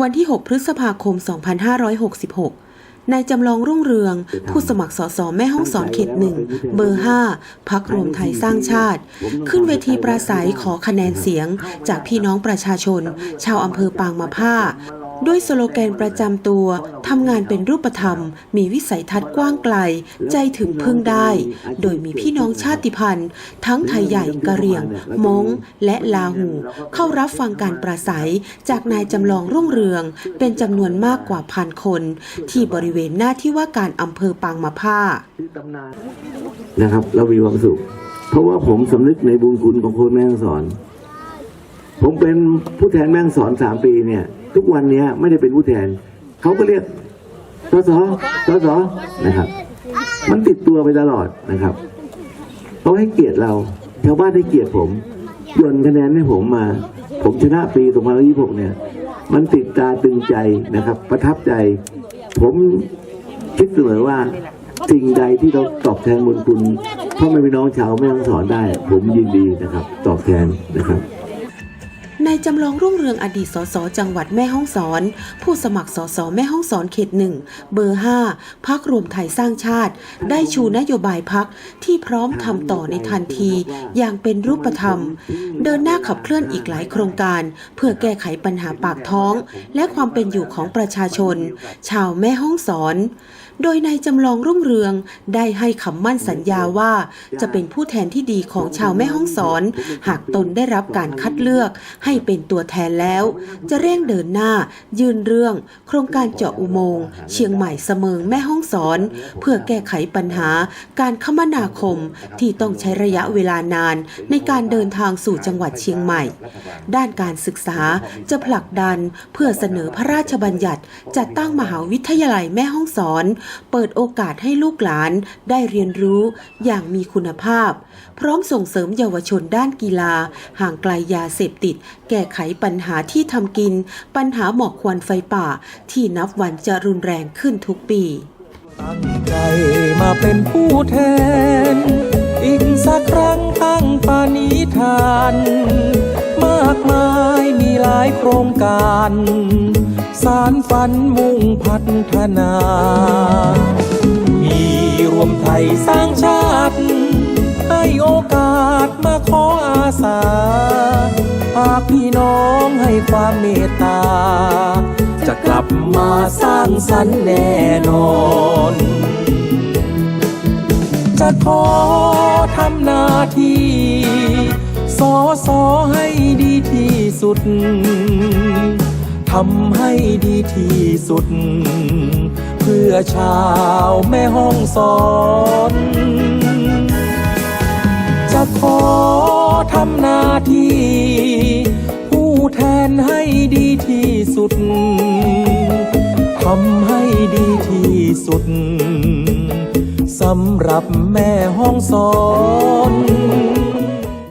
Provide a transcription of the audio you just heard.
วันที่ 6 พฤษภาคม 2566 นายจำลองรุ่งเรือง ผู้สมัครสสแม่ห้องสอนเขตหนึ่ง เบอร์ 5 พักรวมไทยสร้างชาติ ขึ้นเวทีปราศัยขอคะแนนเสียง จากพี่น้องประชาชน ชาวอำเภอปางมาผ้า ด้วยสโลแกนประจำตัวทำงานเป็นรูปธรรม มีวิสัยทัศน์กว้างไกล ใจถึงพึ่งได้ โดยมีพี่น้องชาติพันธุ์ ทั้งไทยใหญ่กะเหรี่ยง มงและลาหู เข้ารับฟังการปราศัยจากนายจำลองรุ่งเรือง เป็นจำนวนมากกว่าพันคน ที่บริเวณหน้าที่ว่าการอำเภอปางมาผ้านะครับเรามีความสุขเพราะว่าผมสำนึกในบุญคุณของคนแม่ฮ่องสอน ผมเป็นผู้แทนแม่งสอนสามปีเนี่ย ทุกวันเนี้ยไม่ได้เป็นผู้แทน เขาก็เรียกสสสสนะครับ มันติดตัวไปตลอดนะครับเขาให้เกียรติเราชาวบ้านให้เกียรติผมยนคะแนนให้ผมมา ผมชนะปี2026เนี่ย มันติดตาตึงใจนะครับ ประทับใจ ผมคิดเสมอว่าสิ่งใดที่เราตอบแทนบุญคุณพ่อแม่พี่น้องชาวแม่ฮ่องสอนได้ ผมยินดีนะครับ ตอบแทนนะครับ นายจำลองรุ่งเรืองอดีตสสจังหวัดแม่ฮ่องสอน ผู้สมัครสสแม่ฮ่องสอนเขตหนึ่งเบอร์5พักรวมไทยสร้างชาติ ได้ชูนโยบายพักที่พร้อมทำต่อในทันที อย่างเป็นรูปธรรม เดินหน้าขับเคลื่อนอีกหลายโครงการ เพื่อแก้ไขปัญหาปากท้อง และความเป็นอยู่ของประชาชน ชาวแม่ฮ่องสอน โดยนายจำลองรุ่งเรืองได้ให้คำมั่นสัญญาว่า จะเป็นผู้แทนที่ดีของชาวแม่ฮ่องสอน หากตนได้รับการคัดเลือกใให้เป็นตัวแทนแล้ว จะเร่งเดินหน้า ยื่นเรื่อง โครงการเจาะอุโมงค์เชียงใหม่เสมิงแม่ฮ่องสอน เพื่อแก้ไขปัญหาการคมนาคมที่ต้องใช้ระยะเวลานาน ในการเดินทางสู่จังหวัดเชียงใหม่ ด้านการศึกษาจะผลักดันเพื่อเสนอพระราชบัญญัติจัดตั้งมหาวิทยาลัยแม่ฮ่องสอน เปิดโอกาสให้ลูกหลานได้เรียนรู้อย่างมีคุณภาพ พร้อมส่งเสริมเยาวชนด้านกีฬา ห่างไกลยาเสพติด แก้ไขปัญหาที่ทำกิน ปัญหาหมอกควันไฟป่า ที่นับวันจะรุนแรงขึ้นทุกปีตั้งใจมาเป็นผู้แทน อีกสักครั้งตั้งปานิธาน มากมายมีหลายโครงการ สารฝันมุ่งพัฒนา มีรวมไทยสร้างชาติ ให้โอกาสมาขออาสา ความเมตตา จะกลับมาสร้างสรรค์แน่นอน จะขอทำหน้าที่สอสอให้ดีที่สุดทำให้ดีที่สุด เพื่อชาวแม่ห้องสอน แทนให้ดีที่สุด ทำให้ดีที่สุด สำหรับแม่ห้องสอน